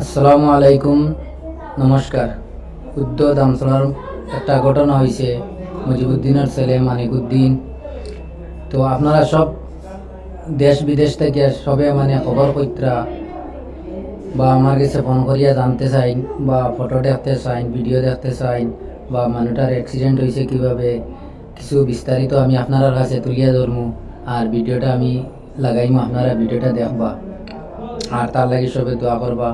আসসালামু আলাইকুম, নমস্কার। উদ্যোগ দামসলার একটা ঘটনা হয়েছে মুজিবুদ্দিনের ছেলে মানিকুদ্দিন। তো আপনারা সব দেশ বিদেশ থেকে সবে মানে খবর কইত্রা বা আমার কাছে ফোন করিয়া জানতে চাইন বা ফটো দেখতে চাইন, ভিডিও দেখতে চাইন বা মানুষটার অ্যাক্সিডেন্ট হয়েছে কীভাবে, কিছু বিস্তারিত আমি আপনার কাছে তুলিয়া ধরমু আর ভিডিওটা আমি লাগাইমু, আপনারা ভিডিওটা দেখবা। আর তার লাগে সবে দোয়া করবা।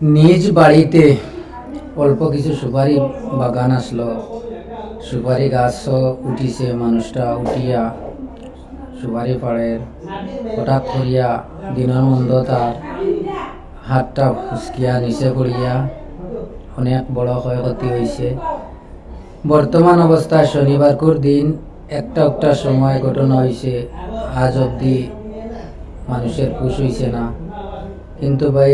নিজ বাড়িতে অল্প কিছু সুপারি বাগান আসলো। সুপারি গাছও উঠিছে, মানুষটা উঠিয়া সুপারি পাড়ের হঠাৎ করিয়া দিনের মন্দ তার হাতটা ফুসকিয়া নিচে পড়িয়া অনেক বড় ক্ষয়ক্ষতি হয়েছে বর্তমান অবস্থায় শনিবারকুর দিন একটা একটা সময় ঘটনা হয়েছে আজ অবধি মানুষের খুশ হয়েছে না। কিন্তু ভাই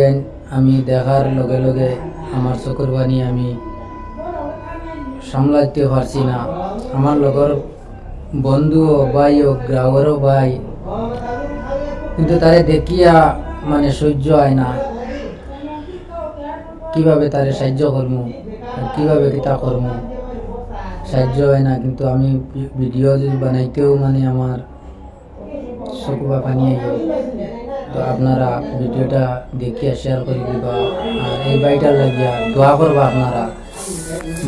আমি দেখার লগে লগে আমার চকুর বাণী আমি সামলাইতে পারছি না। আমার লগর বন্ধু ভাই ও গ্রাহকেরও ভাই। কিন্তু তারে দেখিয়া মানে সহ্য হয় না। কীভাবে তারে সাহায্য করব আর কীভাবে কিতা করব সাহায্য হয় না, কিন্তু আমি ভিডিও বানাইতেও মানে আমার চকু বা পানি তো আপনারা ভিডিওটা দেখিয়া শেয়ার করে দিবা আর এই বাড়িটার লাগিয়া দোয়া করবা আপনারা।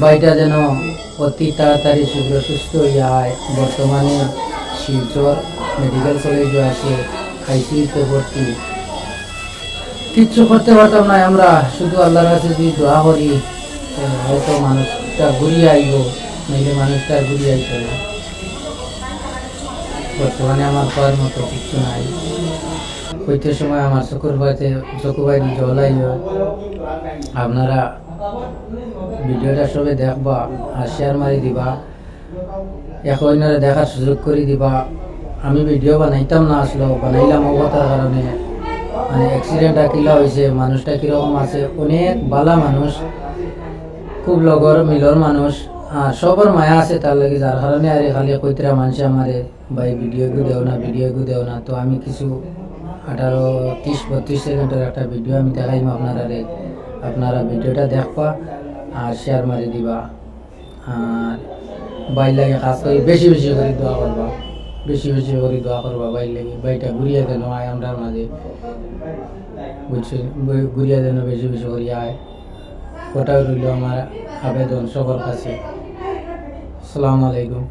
বাড়িটা যেন অতি তাড়াতাড়ি শীঘ্র সুস্থ হইয়া হয় বর্তমানে শিলচর মেডিকেল কলেজে আছে আইসিইউতে ভর্তি। কিচ্ছু করতে পারতাম না আমরা, শুধু আল্লাহর কাছে যদি দোয়া করি হয়তো মানুষটা ঘুরিয়ে আইব, নইলে মানুষটা ঘুরিয়ে আইত না। বর্তমানে আমার পাওয়ার মতো কিচ্ছু নাই। হইতে সময় আমার চকুর বাইতে চকু বাইরে জল আইব আপনারা ভিডিওটা সবে দেখবা, আর শেয়ার মারি দিবা। এক অন্যরা দেখার সুযোগ করে দিবা। আমি ভিডিও বানাইতাম না আসলো বানাইলাম অবতার কারণে। মানে অ্যাক্সিডেন্টটা কিলা হয়েছে মানুষটা কীরকম আছে? অনেক বালা মানুষ, খুব লগর মিলর মানুষ, আর সবার মায়া আছে তার লাগে, যার কারণে আরে খালি কইতরা মানুষ আমারে, ভাই ভিডিও গু দেও না ভিডিও গু দেও না। তো আমি কিছু আঠারো তিরিশ বত্রিশ সেকেন্ডের একটা ভিডিও আমি দেখাইম, আপনারা আপনারা ভিডিওটা দেখবা আর শেয়ার মারি দিবা। আর বাইর লাগে কাজ করি, বেশি বেশি করে দোয়া করবা। বেশি বেশি করে দোয়া করবা বাইর লাগে বাইটা ঘুরিয়ে দেন আয় আমরার মাঝে। বুঝছি? ঘুরিয়ে দেন বেশি বেশি করে আয়। ওটাই রইল আমার আবেদন সবার কাছে। আসসালামু আলাইকুম।